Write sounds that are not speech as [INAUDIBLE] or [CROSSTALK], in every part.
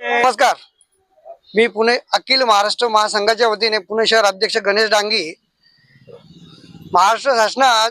नमस्कार. मी पुणे अखिल महाराष्ट्र महासंघाच्या वतीने पुणे शहर अध्यक्ष गणेश डांगी. महाराष्ट्र शासनात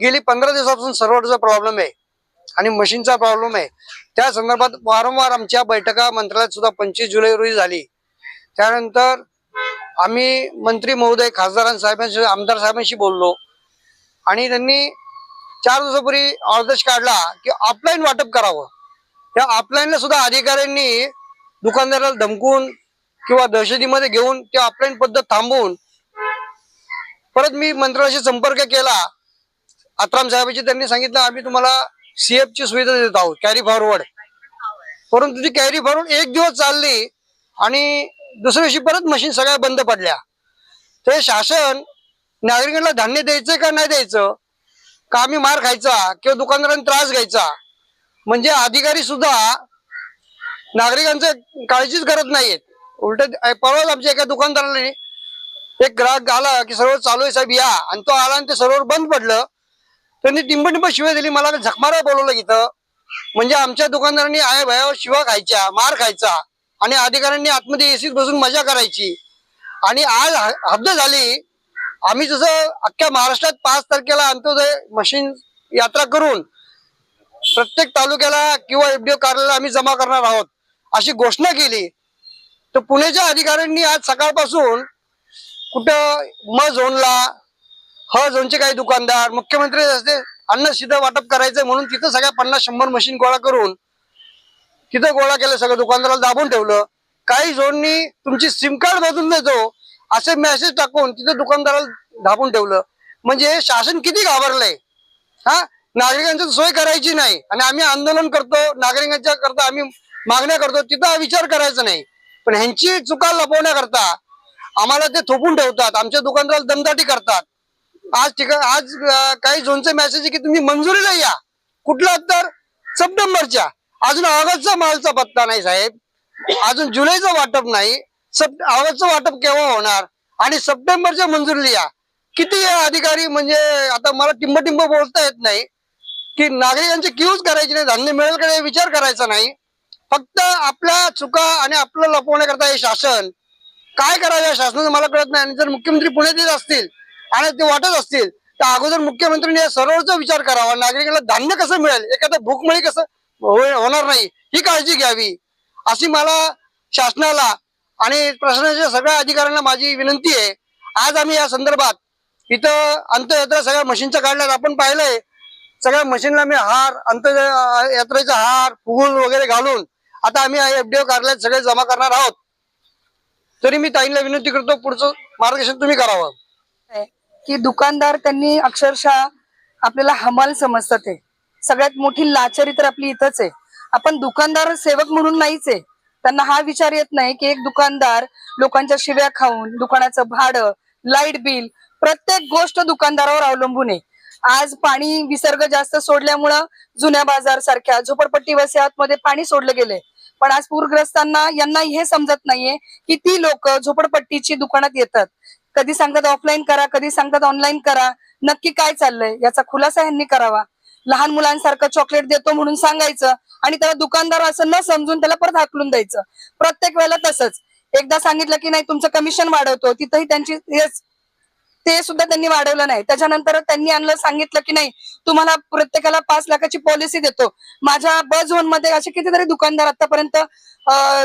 गेली पंधरा दिवसापासून सर्व्हरचा प्रॉब्लेम आहे आणि मशीनचा प्रॉब्लेम आहे. त्या संदर्भात वारंवार आमच्या बैठका मंत्रालयात सुद्धा पंचवीस जुलै रोजी झाली. त्यानंतर आम्ही मंत्री महोदय खासदारां साहेबांशी आमदार साहेबांशी बोललो. आणि त्यांनी चार दिवसापूर्वी आदेश काढला की ऑफलाईन वाटप करावं. त्या ऑफलाईनला सुद्धा अधिकाऱ्यांनी दुकानदाराला धमकून किंवा दहशतीमध्ये घेऊन ते ऑफलाईन पद्धत थांबवून परत मी मंत्रालयाशी संपर्क केला. आत्राम साहेबांशी त्यांनी सांगितलं आम्ही तुम्हाला सीएफ ची सुविधा देत आहोत कॅरी फॉरवर्ड परंतु ती कॅरी फॉरवर्ड एक दिवस चालली आणि दुसऱ्या दिवशी परत मशीन सगळ्या बंद पडल्या. ते शासन नागरिकांना धान्य द्यायचं का नाही द्यायचं? का आम्ही मार खायचा? किंवा दुकानदारांनी त्रास घ्यायचा? म्हणजे अधिकारी सुद्धा नागरिकांचं काळजीच करत नाहीयेत उलट परवाच आमच्या एका दुकानदाराने एक ग्राहक आला की सर्व चालू आहे साहेब या. आणि तो आला आणि ते सर्व बंद पडलं. त्यांनी टिंब टिंब शिवाय दिली. मला झकमारा बोलवलं इथं. म्हणजे आमच्या दुकानदारांनी आय भयावर शिवा खायच्या मार खायचा. आणि अधिकाऱ्यांनी आतमध्ये एसीत बसून मजा करायची. आणि आज हद्द झाली. आम्ही जसं अख्ख्या महाराष्ट्रात पाच तारखेला अंत्योदय मशीन यात्रा करून प्रत्येक तालुक्याला किंवा एफडीओ कार्यालयाला आम्ही जमा करणार आहोत अशी घोषणा केली. तर पुण्याच्या अधिकाऱ्यांनी आज सकाळपासून कुठं म झोनला ह झोनचे काही दुकानदार मुख्यमंत्री असते अन्न सिद्ध वाटप करायचं म्हणून तिथं सगळ्या पन्नास शंभर मशीन गोळा करून तिथं गोळा केलं सगळं दुकानदाराला दाबून ठेवलं. काही झोननी तुमची सिम कार्ड बदलून देतो असे मेसेज टाकून तिथं दुकानदाराला दाबून ठेवलं. म्हणजे शासन किती घाबरलंय? हा? नागरिकांची सोय करायची नाही. आणि आम्ही आंदोलन करतो नागरिकांच्या करता आम्ही मागण्या करतो तिथं विचार करायचा नाही. पण ह्यांची चुका लपवण्याकरता आम्हाला ते थोपून ठेवतात आमच्या दुकानदाराला दमदाटी करतात. आज ठिकाण आज काही झोनचे मेसेज आहे की तुम्ही मंजुरीला या. कुठला तर सप्टेंबरच्या. अजून ऑगस्टचा मालचा पत्ता नाही साहेब. अजून जुलैचं वाटप नाही. सप ऑगस्टचं वाटप केव्हा होणार? आणि सप्टेंबरच्या मंजूर या किती अधिकारी म्हणजे आता मला टिंब टिंब बोलता येत नाही. की नागरिकांची क्यूज करायची नाही धान्य मिळेल का नाही विचार करायचा नाही. फक्त आपल्या चुका आणि आपलं लपवण्याकरता हे शासन. काय करावं या शासनाचं मला कळत नाही. आणि जर मुख्यमंत्री पुण्यात येत असतील आणि ते वाटत असतील तर अगोदर मुख्यमंत्र्यांनी या सर्वचा विचार करावा. नागरिकांना धान्य कसं मिळेल? एखादं भूकमळी कसं होणार नाही. ही काळजी घ्यावी. अशी मला शासनाला आणि प्रशासनाच्या सगळ्या अधिकाऱ्यांना माझी विनंती आहे. आज आम्ही या संदर्भात इथं अंत्ययात्रा सगळ्या मशीनच्या काढल्यात. आपण पाहिलंय सगळ्या मशीनला मी हार अंत्ययात्रेचा यात्रेचा हार फुल वगैरे घालून आता आम्ही एफडीओ कार्यालयात सगळे जमा करणार आहोत. तरी मी ताईंना विनंती करतो पुढचं मार्गदर्शन तुम्ही करावं. की दुकानदार त्यांनी अक्षरशः आपल्याला हमाल समजतात ते सगळ्यात मोठी लाचारी तर आपली इथंच आहे. आपण दुकानदार सेवक म्हणून नाहीच आहे. त्यांना हा विचार येत नाही की एक दुकानदार लोकांच्या शिव्या खाऊन दुकानाचं भाडं लाइट बिल प्रत्येक गोष्ट दुकानदारावर अवलंबून आहे. आज पाणी विसर्ग जास्त सोडल्यामुळं जुन्या बाजार सारख्या झोपडपट्टी वसाहतमध्ये पाणी सोडलं गेलंय. पण आज पूरग्रस्तांना यांना हे समजत नाहीये की ती लोक झोपडपट्टीची दुकानात येतात. कधी सांगतात ऑफलाईन करा कधी सांगतात ऑनलाईन करा. नक्की काय चाललंय? याचा खुलासा यांनी करावा. लहान मुलांसारखं चॉकलेट देतो म्हणून सांगायचं आणि त्याला दुकानदार असं न समजून त्याला परत हाकलून द्यायचं. प्रत्येक वेळेला तसंच. एकदा सांगितलं की नाही तुमचं कमिशन वाढवतो. तिथंही त्यांची ते सुद्धा त्यांनी वाढवलं नाही. त्याच्यानंतर त्यांनी आणलं सांगितलं की नाही तुम्हाला प्रत्येकाला पाच लाखाची पॉलिसी देतो. माझ्या ब झोनमध्ये असे कितीतरी दुकानदार आतापर्यंत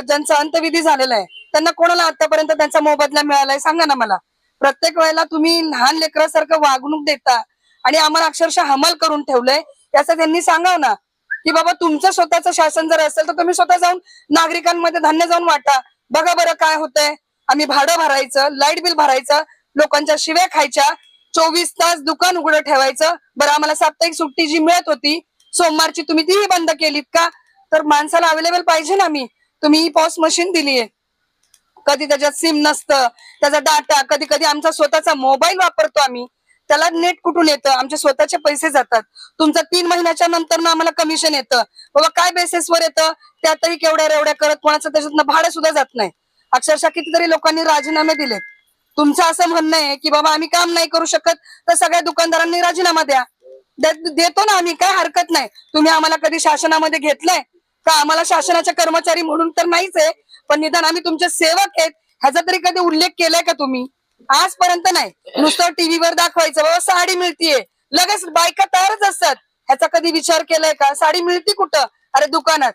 ज्यांचा अंतविधी झालेला आहे त्यांना कोणाला आतापर्यंत त्यांचा मोबदला मिळालाय सांगा ना मला. प्रत्येक वेळेला तुम्ही लहान लेकरासारखं वागणूक देता आणि आम्हाला अक्षरशः हमाल करून ठेवलंय. याचं त्यांनी सांगाव ना की बाबा तुमचं स्वतःचं शासन जर असेल तर तुम्ही स्वतः जाऊन नागरिकांमध्ये धान्य जाऊन वाटा. बघा बरं काय होतंय. आम्ही भाडं भरायचं लाइट बिल भरायचं लोकांच्या शिव्या खायच्या चोवीस तास दुकान उघडं ठेवायचं. बरं आम्हाला साप्ताहिक सुट्टी जी मिळत होती सोमवारची तुम्ही तीही बंद केलीत का? तर माणसाला अवेलेबल पाहिजे ना मी. तुम्ही पॉस मशीन दिलीये. कधी त्याच्यात सिम नसतं त्याचा डाटा कधी कधी आमचा स्वतःचा मोबाईल वापरतो आम्ही. त्याला नेट कुठून येतं? आमचे स्वतःचे पैसे जातात. तुमचं तीन महिन्याच्या नंतर ना आम्हाला कमिशन येतं. बाबा काय बेसिसवर येतं? त्यातही केवढ्या रेवड्या करत कोणाचं त्याच्यातनं भाडं सुद्धा जात नाही. अक्षरशः कितीतरी लोकांनी राजीनामे दिलेत. तुमचं असं म्हणणं आहे की बाबा आम्ही काम नाही करू शकत तर सगळ्या दुकानदारांनी राजीनामा द्या. देतो ना आम्ही काय हरकत नाही. तुम्ही आम्हाला कधी शासनामध्ये घेतलंय? का आम्हाला शासनाच्या कर्मचारी म्हणून तर नाहीच आहे? पण निदान आम्ही तुमचे सेवक आहेत. ह्याचा तरी कधी उल्लेख केलाय का तुम्ही? आजपर्यंत नाही. नुसतं टीव्हीवर दाखवायचं बाबा साडी मिळतीये. लगेच बायका तयारच असतात. ह्याचा कधी विचार केलाय का? साडी मिळती कुठं? अरे दुकानात.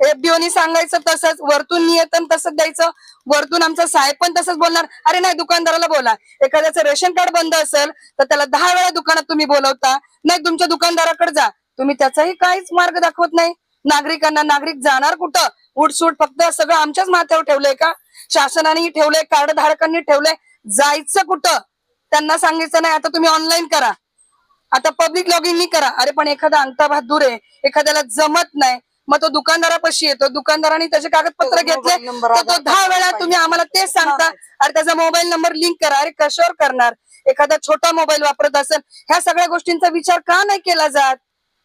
एफडीओनी सांगायचं तसंच वरतून नियतन तसंच द्यायचं वरतून आमचा साहेब पण तसंच बोलणार. अरे नाही दुकानदाराला बोला. एखाद्याचं रेशन कार्ड बंद असेल तर त्याला दहा वेळा दुकानात तुम्ही बोलवता. नाही तुमच्या दुकानदाराकडे जा. तुम्ही त्याचाही काहीच मार्ग दाखवत नाही. नागरिकांना नागरिक जाणार कुठं? उठसूट फक्त सगळं आमच्याच माथ्यावर ठेवलंय का? शासनाने ठेवलंय कार्ड धारकांनी ठेवलंय. जायचं कुठं? त्यांना सांगायचं नाही आता तुम्ही ऑनलाईन करा. आता पब्लिक लॉगिन करा. अरे पण एखादा अंगठा दूर आहे एखाद्याला जमत नाही मग तो दुकानदारापाशी येतो. दुकानदाराने त्याचे कागदपत्र घेतले तर तो दहा वेळा तुम्ही आम्हाला तेच सांगता. अरे त्याचा मोबाईल नंबर लिंक करा. अरे कशावर करणार? एखादा छोटा मोबाईल वापरत असेल ह्या सगळ्या गोष्टींचा विचार का नाही केला जात?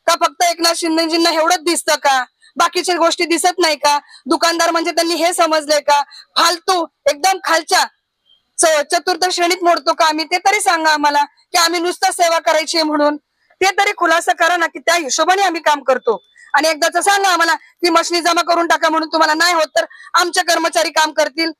का फक्त एकनाथ शिंदेजींना एवढंच दिसतं का? बाकीच्या गोष्टी दिसत नाही का? दुकानदार म्हणजे त्यांनी हे समजलंय का? फालतू एकदम खालच्या. चतुर्थ श्रेणीत मोडतो का आम्ही? ते तरी सांगा आम्हाला की आम्ही नुसता सेवा करायची आहे म्हणून. ते तरी खुलासा करा ना की त्या हिशोबाने आम्ही काम करतो. आणि एकदाच सांगा आम्हाला की मशनी जमा करून टाका म्हणून तुम्हाला नाही होत तर आमचे कर्मचारी काम करतील.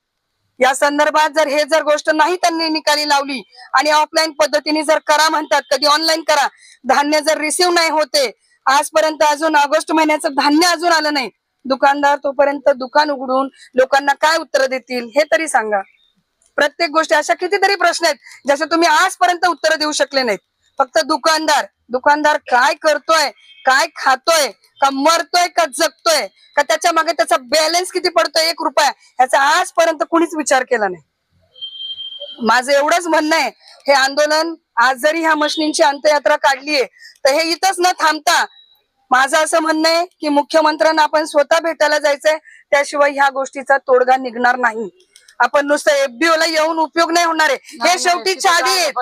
या संदर्भात जर हे जर गोष्ट नाही त्यांनी निकाली लावली आणि ऑफलाईन पद्धतीने जर करा म्हणतात कधी ऑनलाईन करा धान्य जर रिसिव्ह नाही होते आजपर्यंत अजून ऑगस्ट महिन्याचं धान्य अजून आलं नाही. दुकानदार तोपर्यंत दुकान उघडून लोकांना काय उत्तर देतील हे तरी सांगा. प्रत्येक गोष्टी अशा कितीतरी प्रश्न आहेत ज्याचे तुम्ही आजपर्यंत उत्तर देऊ शकले नाहीत. फक्त दुकानदार दुकानदार काय करतोय काय खातोय का मरतोय का जगतोय का त्याच्यामागे त्याचा बॅलन्स किती पडतोय एक रुपया ह्याचा आजपर्यंत कुणीच विचार केला नाही. माझं एवढंच म्हणणं आहे हे आंदोलन आज जरी ह्या मशनींची अंत्ययात्रा काढलीये तर हे इथंच न थांबता माझं असं म्हणणं आहे की मुख्यमंत्र्यांना आपण स्वतः भेटायला जायचंय त्याशिवाय ह्या गोष्टीचा तोडगा निघणार नाही. आपण नुसतं एफबीओ ला येऊन उपयोग नाही होणार आहे. हे शेवटी चावी आहेत.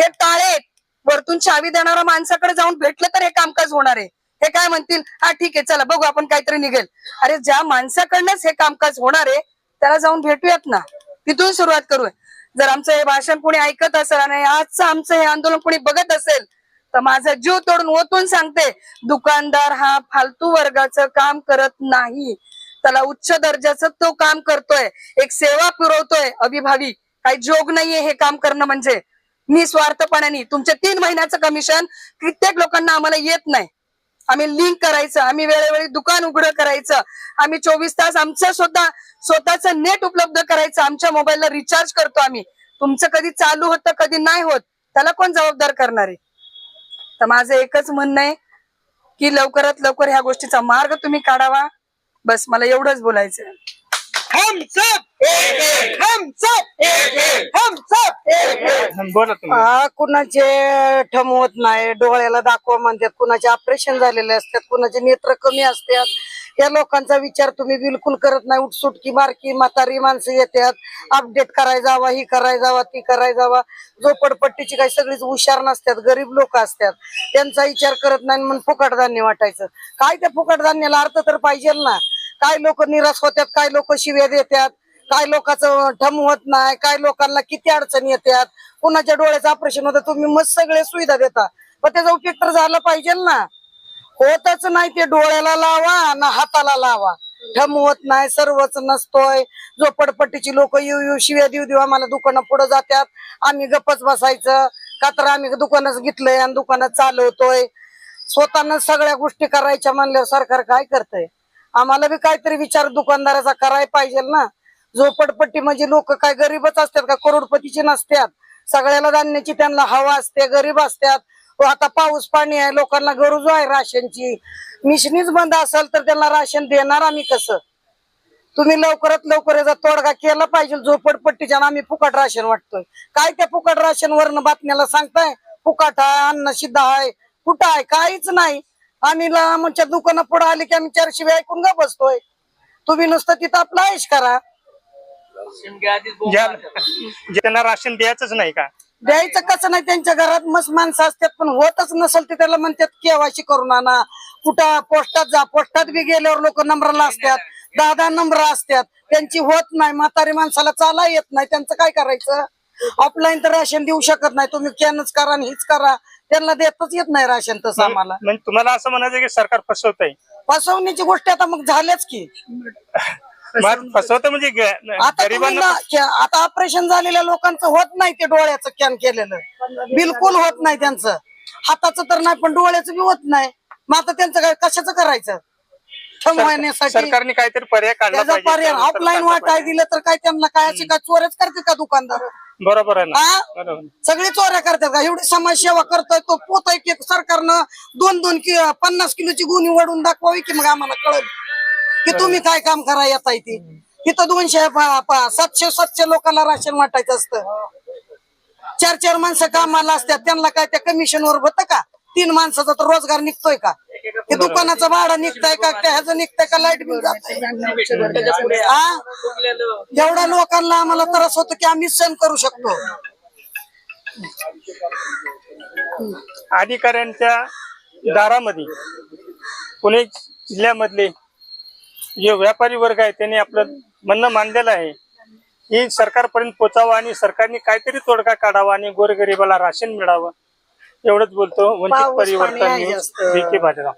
हे टाळे आहेत. वरतून चावी देणाऱ्या माणसाकडे जाऊन भेटलं तर हे कामकाज होणार आहे. हे काय म्हणतील? हा ठीक आहे चला बघू आपण काहीतरी निघेल. अरे ज्या माणसाकडनंच हे कामकाज होणार आहे त्याला जाऊन भेटूयात ना. तिथून सुरुवात करूया. जर आमचं हे भाषण कोणी ऐकत असेल आणि आजचं आमचं हे आंदोलन कोणी बघत असेल तर माझा जीव तोडून ओतून सांगते दुकानदार हा फालतू वर्गाचं काम करत नाही. त्याला उच्च दर्जाचं तो काम करतोय. एक सेवा पुरवतोय अभिभावी काही जोग नाहीये हे काम करणं म्हणजे. निस्वार्थपणाने तुमचे तीन महिन्याचं कमिशन कित्येक लोकांना आम्हाला येत नाही. आम्ही लिंक करायचं आम्ही वेळोवेळी दुकान उघडं करायचं. आम्ही चोवीस तास आमचं स्वतः स्वतःचं नेट उपलब्ध करायचं आमच्या मोबाईलला रिचार्ज करतो आम्ही. तुमचं कधी चालू होतं कधी नाही होत त्याला कोण जबाबदार करणार आहे? तर माझं एकच म्हणणं आहे की लवकरात लवकर ह्या गोष्टीचा मार्ग तुम्ही काढावा. बस मला एवढंच बोलायचं आहे. हम सब एक एक. हम सब एक एक. हम सब एक एक. बोला तुम्ही. आ, कुणाचे ठम होत नाही डोळ्याला दाखवा म्हणतात कुणाचे ऑपरेशन झालेले असतात कुणाचे नेत्र कमी असतात. या लोकांचा विचार तुम्ही बिलकुल करत नाही उठसुटकी बारकी म्हातारी माणसं येतात. अपडेट करायला जावा ही करायला जावा ती करायला जावा. झोपडपट्टीची काही सगळीच हुशार नसतात गरीब लोक असतात. त्यांचा विचार करत नाही म्हणून फुकट धान्य वाटायचं. काय त्या फुकट धान्याला अर्थ तर पाहिजे ना? काय लोक निराश होतात काय लोक शिव्या देतात काय लोकांचं ठम होत नाही काय लोकांना किती अडचणी येतात. कुणाच्या डोळ्याचं ऑपरेशन होतं तुम्ही मस्त सगळे सुविधा देता. पण त्याचा उपयोग तर झाला पाहिजे ना. होतच नाही ते डोळ्याला लावा ना हाताला लावा. ठम होत नाही सर्वच नसतोय. झोपडपट्टीची लोक येऊ येऊ शिव्या देऊ देऊ आम्हाला दुकानं पुढे जातात. आम्ही गप्पच बसायचं. का तर आम्ही दुकानच घेतलंय आणि दुकानात चालवतोय. स्वतःनं सगळ्या गोष्टी करायच्या म्हणल्यावर सरकार काय करतंय? आम्हाला बी काहीतरी विचार दुकानदाराचा करायला पाहिजे ना. झोपडपट्टी म्हणजे लोक काय गरीबच असतात का? करोडपतीचे नसतात. सगळ्याला धान्याची त्यांना हवा असते गरीब असतात. व आता पाऊस पाणी आहे लोकांना गरज आहे राशनची. मिशनीच बंद असेल तर त्यांना राशन देणार आम्ही कसं? तुम्ही लवकरात लवकर याचा तोडगा केला पाहिजे झोपडपट्टीच्या आम्ही फुकट राशन वाटतोय. काय त्या फुकट राशन वरनं बातम्याला सांगताय? फुकट आहे अन्न सिद्ध आहे कुठं आहे? काहीच नाही. आम्ही आमच्या दुकानं पुढे आली की आम्ही चार शिवाय ऐकून गा बसतोय. तुम्ही नुसतं तिथं आपला आयुष करा. ज्या जे त्यांना राशन द्यायचंच नाही का? द्यायचं कसं नाही त्यांच्या घरात मस्त माणसं असतात पण होतच नसेल ते त्याला म्हणतात केवायसी करून आणा. कुठं पोस्टात जा पोस्टात बी गेल्यावर लोक नंबरला असतात. दहा नंबर असतात. त्यांची होत नाही म्हातारी माणसाला चाला येत नाही. त्यांचं काय करायचं? ऑफलाईन तर राशन देऊ शकत नाही. तुम्ही कॅनच करा आणि हीच करा. त्यांना देतच येत नाही राशन तसं आम्हाला. म्हणजे तुम्हाला असं म्हणायचं की सरकार फसवत आहे फसवण्याची गोष्टी आता मग झाल्याच की. [LAUGHS] फसवत म्हणजे ग- आता तुम्ही गरिबांना ना- क- आता ऑपरेशन झालेल्या लोकांचं होत नाही ते डोळ्याचं कॅन केलेलं. बिलकुल होत नाही त्यांचं. हाताचं तर नाही पण डोळ्याचं बी होत नाही. मग आता त्यांचं काय कशाचं करायचं? सरकारने काहीतरी पर्याय काढला त्याचा पर्याय ऑफलाईन काढला वाटाय दिलं तर काय त्यांना काय असे काय चोऱ्याच करतात का दुकानदार. बरोबर आहे ना. हा बरोबर. सगळे चोऱ्या करतात का? एवढी समाजसेवा करतोय तो पोत की सरकारनं दोन दोन कि पन्नास किलोची गुन्हे वडून दाखवावी की मग आम्हाला कळेल? की तुम्ही काय काम करा येत आहे ती? तिथं दोनशे प- प- सातशे सातशे लोकांना राशन वाटायचं असतं. चार चार माणसं कामाला असतात. त्यांना काय त्या कमिशन वर होतं का? तीन माणसाचा तर रोजगार निघतोय का? हे दुकानाचं भाडं निघताय का? त्याचं ह्याचं निघतंय का? लाइट बिल जात एवढ्या लोकांना आम्हाला त्रास होतो की आम्ही सहन करू शकतो. अधिकाऱ्यांच्या दारामध्ये पुणे जिल्ह्यामधले जे व्यापारी वर्ग आहे त्यांनी आपलं म्हणणं मानलेलं आहे ही सरकारपर्यंत पोचावं आणि सरकारने काहीतरी तोडगा काढावा आणि गोरगरिबाला राशन मिळावं. एवढंच बोलतो. वंचित पाऊस पाणी परिवर्तन आहे न्यूज जास्त. विखे भाजरा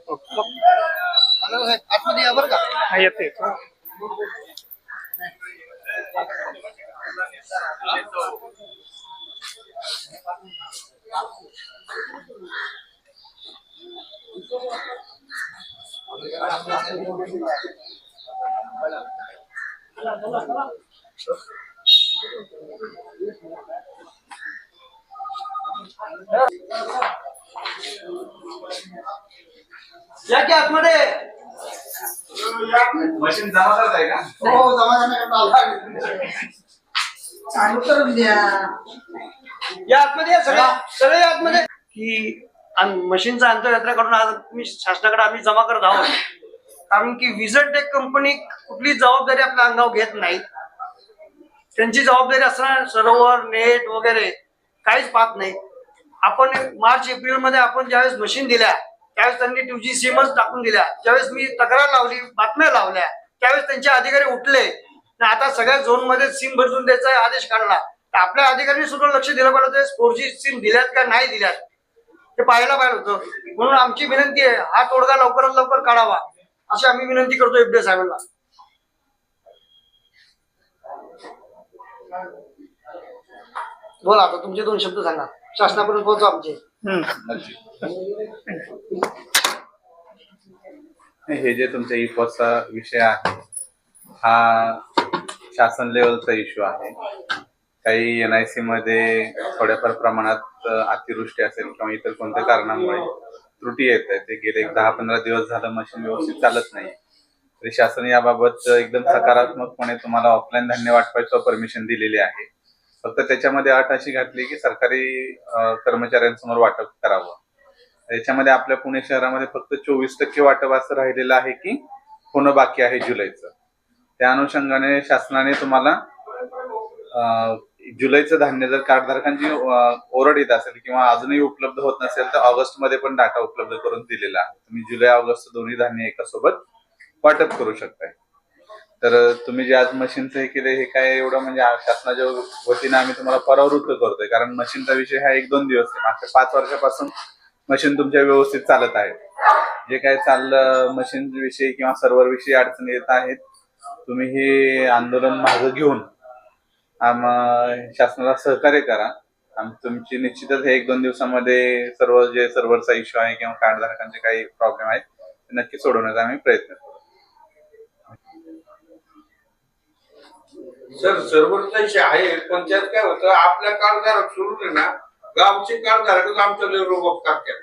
आतमध्ये या बरं का? हा येते या की आतमध्ये? मशीन जमा करताय का? हो जमा करण्याकरता आला. चालू करून द्या. या आतमध्ये या सगळे सगळे या आतमध्ये. की मशीनचा अंतर्यात्रा करून आज मी शासनाकडे आम्ही जमा करत आहोत. कारण की विजन टेक कंपनी कुठली जबाबदारी आपल्या अंगावर घेत नाही. त्यांची जबाबदारी असणार सरोवर नेट वगैरे काहीच पाहत नाही. आपण मार्च एप्रिलमध्ये आपण ज्यावेळेस मशीन दिल्या त्यावेळेस त्यांनी टू जी सिमच टाकून दिल्या. ज्यावेळेस मी तक्रार लावली बातम्या लावल्या त्यावेळेस त्यांचे अधिकारी उठले. आता सगळ्या झोनमध्ये सिम बदलून द्यायचा आदेश काढला. तर आपल्या अधिकाऱ्यांनी सुद्धा लक्ष दिलं पाहिजे फोर जी सिम दिल्यात का नाही दिल्यात. ते पाहायला पाहिजे होतं. म्हणून आमची विनंती आहे हा तोडगा लवकरात लवकर काढावा. अशी आम्ही विनंती करतो एफडीए साहेबांना. बोला आता तुमचे दोन शब्द सांगा. शासनापर्यंत पोहोचवा आमचे. हे जे तुमच्या पॉसचा विषय आहे हा शासन लेवलचा इश्यू आहे. काही एन आय सी मध्ये थोड्याफार प्रमाणात अतिवृष्टी असेल किंवा इतर कोणत्या कारणामुळे त्रुटी येत आहेत ते गेले एक दहा पंधरा दिवस झालं मशीन व्यवस्थित चालत नाही. तरी शासन याबाबत एकदम सकारात्मकपणे तुम्हाला ऑफलाईन धान्य वाटपाची परमिशन दिलेली आहे. फक्त त्याच्यामध्ये अट अशी घातली की सरकारी कर्मचाऱ्यांसमोर वाटप करावं. याच्यामध्ये आपल्या पुणे शहरामध्ये फक्त चोवीस टक्के वाटप असं राहिलेलं आहे की होणं बाकी आहे जुलैचं. त्या अनुषंगाने शासनाने तुम्हाला जुलैचं धान्य जर कार्डधारकांची ओरड येत असेल किंवा अजूनही उपलब्ध होत नसेल तर ऑगस्टमध्ये पण डाटा उपलब्ध करून दिलेला आहे. तुम्ही जुलै ऑगस्ट दोन्ही धान्य एका सोबत वाटप करू शकताय. तर तुम्ही जे आज मशीनचं हे केले हे काय एवढं म्हणजे शासनाच्या वतीने आम्ही तुम्हाला परावृत्त करतोय. कारण मशीनचा विषय हा एक दोन दिवस आहे. मागच्या पाच वर्षापासून मशीन तुमच्या व्यवस्थित चालत आहे. जे काय चाललं मशीन विषयी किंवा सर्व्हर विषयी अडचणी येत आहेत तुम्ही हे आंदोलन मागं घेऊन आम शासनाला सहकार्य करा. तुमची निश्चितच हे एक दोन दिवसामध्ये सर्व जे सर्व्हरचा इश्यू आहे किंवा कार्डधारकांचे काही प्रॉब्लेम आहेत ते नक्की सोडवण्याचा आम्ही प्रयत्न करू सर सर्वच आहे पण त्यात काय होतं आपल्या कारधारक सोडून आहे ना गावचे कार्डधारकच आमच्या रोबाब करतात.